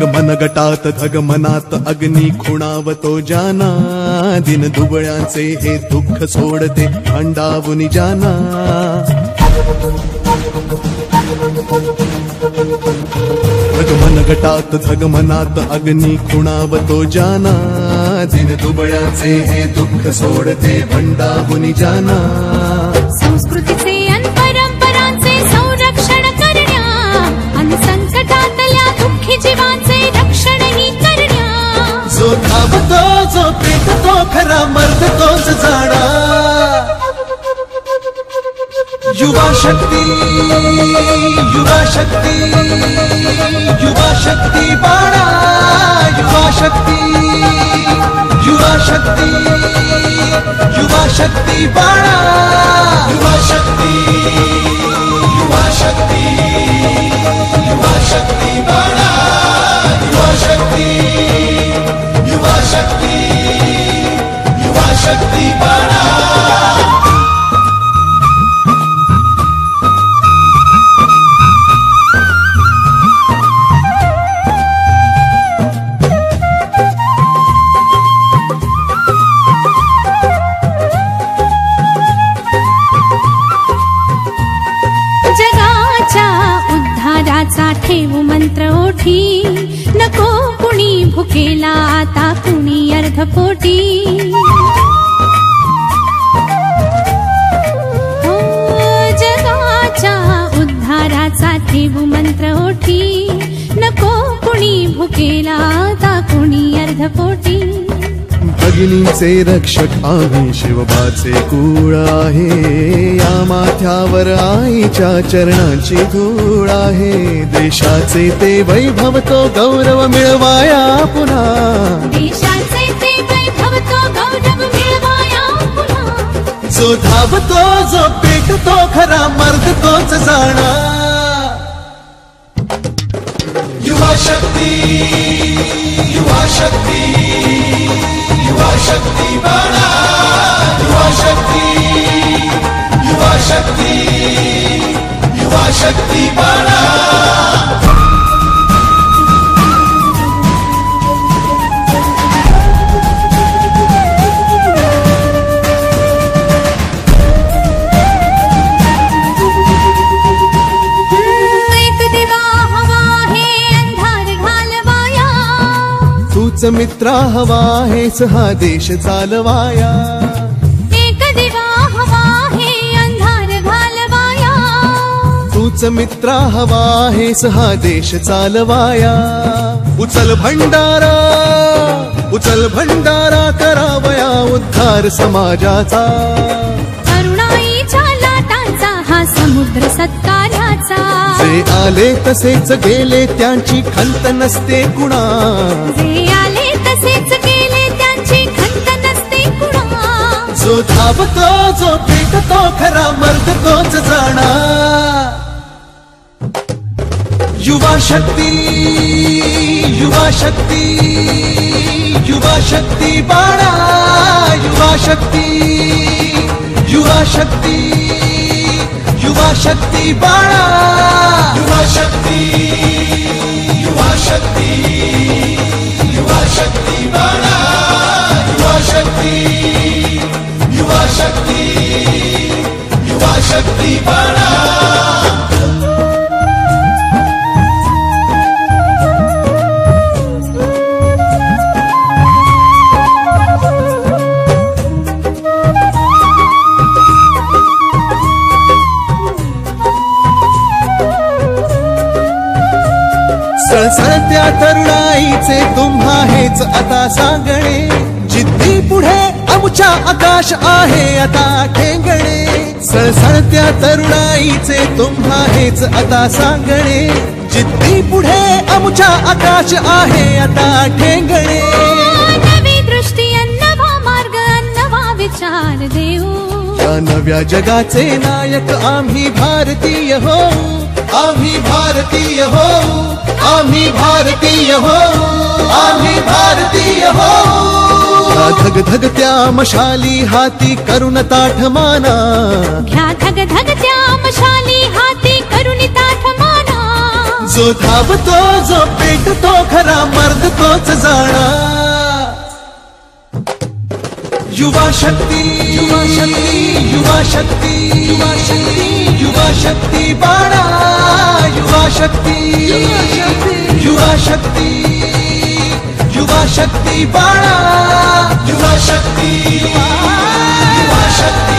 मनगटात धग मनात अग्नी खुणावतो जाना दिन दुबळ्यांचे हे दुःख सोडते भांडावुनी जाना. धग मनगटात धग मनात अग्नी खुणावतो जाना दिन दुबळ्याचे हे दुःख सोडते भंडावुनी जाना. दुःखी जीवांचे रक्षणही करण्या जो धावतो, जो पेटतो, खरा मर्द तोच जाणा युवा शक्ती युवा शक्ती युवा शक्ती बाळा युवा शक्ती युवा शक्ती युवा शक्ती बाळा युवा शक्ती। केला आता कुणी अर्धपोटी हो, जगाच्या उद्धाराचा ठेव मंत्र ओठी नको कुणी भुकेला आता कुणी अर्धपोटी भगिनीचे रक्षक आहे शिवबाचे कुळ आहे. माथ्यावर आईच्या चरणाची धूळ आहे. देशाचे ते वैभव तो गौरव मिळवाया पुन्हा. जो धावतो जो पेटतो खरा मर्द तोच जाणा युवा शक्ती युवा शक्ती युवा शक्ती बाळा. शक्ती युवा शक्ती बाळा. एक दिवा हवा हे अंधार घालवाया तूच मित्रा हवा हेच हा देश चालवाया. तूच मित्रा हवा हा देश चालवाया. उचल भंडारा उचल भंडारा करावया उद्धार समाजाचा. हा समुद्र सत्कार्याचा जे आले तसेच गेले त्यांची खंत नसते कुणा. जे आले तसेच गेले त्यांची खंत नसते कुणा. जो धावतो जो पेटतो खरा मर्द तोच जाणा. शक्ती युवा शक्ती युवा शक्ती बाळा युवा शक्ती युवा शक्ती युवा शक्ती बाळा युवा शक्ती युवा शक्ती युवा शक्ती बाळा युवा शक्ती युवा शक्ती युवा शक्ती बाळा. तरुणाईचे तुम्हा हेच आता सांगणे. जिद्दी पुढे आमच्या आकाश आहे आता ठेंगणे. सळसळत्या तरुणाईचे तुम्हा हेच आता सांगणे. जिद्दी पुढे आमच्या आकाश आहे आता ठेंगणे. नवी दृष्टी नवा मार्ग नवा विचार देऊ. या नव्या जगाचे नायक आम्ही भारतीय हो आम्ही भारतीय हो आम्ही भारतीय हो आम्ही भारतीय हो। या धग धगत्या मशाली हाती करुण ताठ माना। घ्या धग धग त्या मशाली हाती करुणी ताठ माना। जो धावतो जो पेटतो खरा मर्द तोच जाणा। युवा शक्ती युवा शक्ती युवा शक्ती युवा शक्ती। युवा शक्ती बाणा युवा शक्ती युवा शक्ती युवा शक्ती बाणा युवा शक्ती युवा शक्ती.